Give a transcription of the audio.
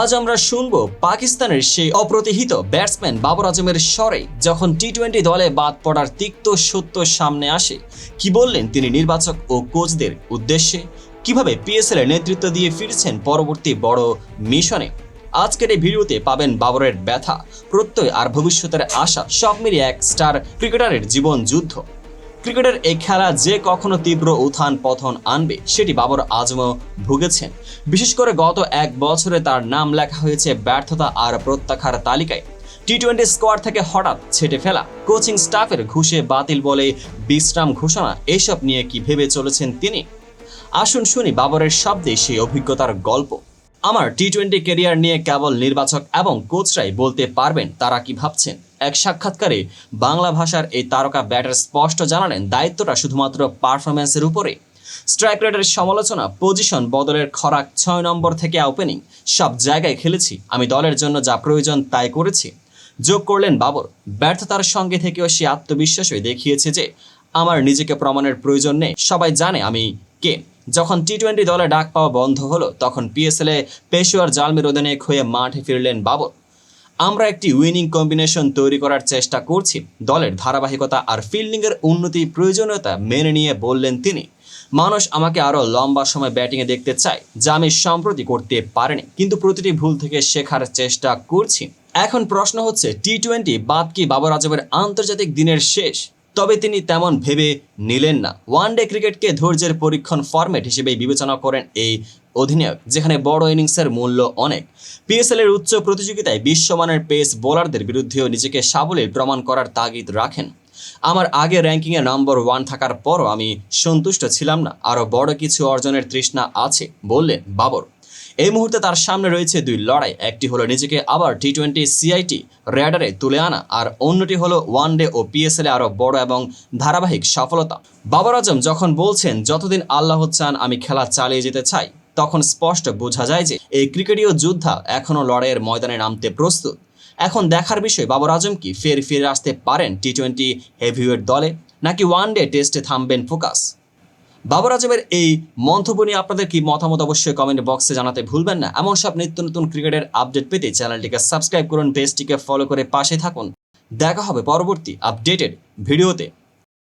আজ আমরা শুনব পাকিস্তানের সেই অপ্রতিহিত ব্যাটসম্যান বাবর আজমের স্বরে, যখন টি টোয়েন্টি দলে বাদ পড়ার তিক্ত সত্য সামনে আসে। কি বললেন তিনি নির্বাচক ও কোচদের উদ্দেশ্যে? কীভাবে পিএসএল এর নেতৃত্ব দিয়ে ফিরছেন পরবর্তী বড় মিশনে? আজকের এই ভিডিওতে পাবেন বাবরের ব্যথা, প্রত্যয় আর ভবিষ্যতের আশা, সব মিলিয়ে এক স্টার ক্রিকেটারের জীবন যুদ্ধ। ক্রিকেটের এই খেলা যে কখনো তীব্র উত্থান পথন আনবে, সেটি বাবর আজমও ভুগেছেন। বিশেষ করে গত এক বছরে তার নাম লেখা হয়েছে ব্যর্থতা আর প্রত্যাখার তালিকায়। টি টোয়েন্টি স্কোয়াড থেকে হঠাৎ ছেটে ফেলা কোচিং স্টাফের ঘুষে বাতিল বলে বিশ্রাম ঘোষণা, এসব নিয়ে কি ভেবে চলেছেন তিনি? আসুন শুনি বাবরের শব্দে সেই অভিজ্ঞতার গল্প। আমার টি টোয়েন্টি ক্যারিয়ার নিয়ে কেবল নির্বাচক এবং কোচরাই বলতে পারবেন তারা কি ভাবছেন? এক সাক্ষাৎকারে বাংলা ভাষার এই তারকা ব্যাটার স্পষ্ট জানালেন দায়িত্বটা শুধুমাত্র পারফরমেন্সের উপরে। স্ট্রাইক রেটের সমালোচনা পজিশন বদলের খরাক ছয় নম্বর থেকে ওপেনিং সব জায়গায় খেলেছি, আমি দলের জন্য যা প্রয়োজন তাই করেছি। যোগ করলেন বাবর, ব্যর্থতার সঙ্গে থেকেও সে আত্মবিশ্বাসই দেখিয়েছে যে, আমার নিজেকে প্রমাণের প্রয়োজন নেই, সবাই জানে আমি কে। যখন টি টোয়েন্টি দলে ডাক পাওয়া বন্ধ হলো, তখন পিএসএল পেশোয়ার জালমির অধীনে হয়ে মাঠে ফিরলেন বাবর। আমরা একটি উইনিং কম্বিনেশন তৈরি করার চেষ্টা করছি। দলের ধারাবাহিকতা আর ফিল্ডিংয়ের উন্নতি প্রয়োজনীয়তা মেনে নিয়ে বললেন তিনি। মানুষ আমাকে আরও লম্বা সময় ব্যাটিংয়ে দেখতে চায়, যা আমি সম্প্রতি করতে পারিনি। কিন্তু প্রতিটি ভুল থেকে শেখার চেষ্টা করছি। এখন প্রশ্ন হচ্ছে টি টোয়েন্টি বাদ কি বাবর আজমের আন্তর্জাতিক দিনের শেষ? তবে তিনি তেমন ভেবে নিলেন না। ওয়ানডে ক্রিকেটকে ধৈর্যের পরীক্ষণ ফরম্যাট হিসেবেই বিবেচনা করেন এই অধিনায়ক, যেখানে বড় ইনিংসের মূল্য অনেক। পিএসএল এর উচ্চ প্রতিযোগিতায় বিশ্বমানের পেস বোলারদের বিরুদ্ধেও নিজেকে সাবলীল প্রমাণ করার তাগিদ রাখেন। আমার আগে র্যাঙ্কিংয়ে নম্বর ওয়ান থাকার পরও আমি সন্তুষ্ট ছিলাম না। আরও বড় কিছু অর্জনের তৃষ্ণা আছে, বললেন বাবর। এই মুহূর্তে তার সামনে রয়েছে দুই লড়াই। একটি হলো নিজেকে আবার টি টোয়েন্টি সিআইটি র্যাডারে তুলে আনা আর অন্যটি হলো ওয়ান ডে ও পিএসএল আরও বড় এবং ধারাবাহিক সফলতা। বাবর আজম যখন বলছেন, যতদিন আল্লাহ চান আমি খেলা চালিয়ে যেতে চাই, তখন স্পষ্ট বোঝা যায় যে এই ক্রিকেটীয় যোদ্ধা এখনও লড়াইয়ের ময়দানে নামতে প্রস্তুত। এখন দেখার বিষয়, বাবর আজম কি ফের ফিরে আসতে পারেন টি টোয়েন্টি হেভিওয়েট দলে, নাকি ওয়ান ডে টেস্টে থামবেন ফোকাস? বাবর আজমের এই মন্তব্য নিয়ে আপনাদের কি মতামত অবশ্যই কমেন্ট বক্সে জানাতে ভুলবেন না। এমন সব নিত্য নতুন ক্রিকেটের আপডেট পেতে চ্যানেলটিকে সাবস্ক্রাইব করুন পেজটিকে ফলো করে পাশে থাকুন। দেখা হবে পরবর্তী আপডেটেড ভিডিওতে।